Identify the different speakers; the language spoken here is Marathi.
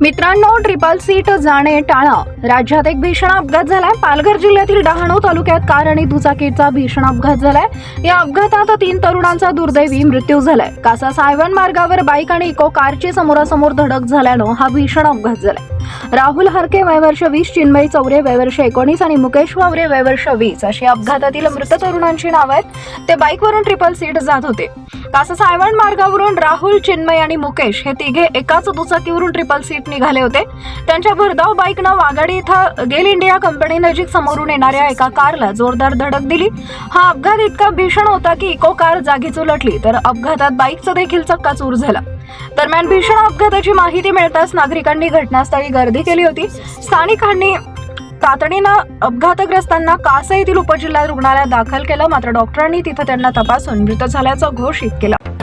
Speaker 1: मित्रांनो ट्रिपल सीट जाणे टाळा. राज्यात एक भीषण अपघात झालाय. पालघर जिल्ह्यातील डहाणू तालुक्यात कार आणि दुचाकीचा भीषण अपघात झालाय. या अपघातात तीन तरुणांचा दुर्दैवी मृत्यू झालाय. कासा सायवन मार्गावर बाईक आणि इको कारची समोरासमोर धडक झाल्यानं हा भीषण अपघात झालाय. राहुल हरके वयवर्ष वीस चिन्मयी चौरे वयवर्ष एकोणीस आणि मुकेश वावरे वयवर्ष वीस अशी अपघातातील मृत तरुणांची नाव आहेत. ते बाईकवरून ट्रिपल सीट जात होते. कासा सायवण मार्गावरून राहुल चिन्मय आणि मुकेश हे तिघे एकाच दुचाकीवरून ट्रिपल सीट निघाले होते. त्यांच्या भरधाव बाईकनं वाघाडी इथं गेल इंडिया कंपनी नजीक समोरून येणाऱ्या एका कारला जोरदार धडक दिली. हा अपघात इतका भीषण होता की इको कार जागीच उलटली तर अपघातात बाईकचा देखील चक्काचूर झाला. दरम्यान भीषण अपघाताची माहिती मिळताच नागरिकांनी घटनास्थळी गर्दी केली होती. स्थानिकांनी तातडीनं अपघातग्रस्तांना कासा येथील उपजिल्हा रुग्णालयात दाखल केलं. मात्र डॉक्टरांनी तिथं त्यांना तपासून मृत झाल्याचं घोषित केलं.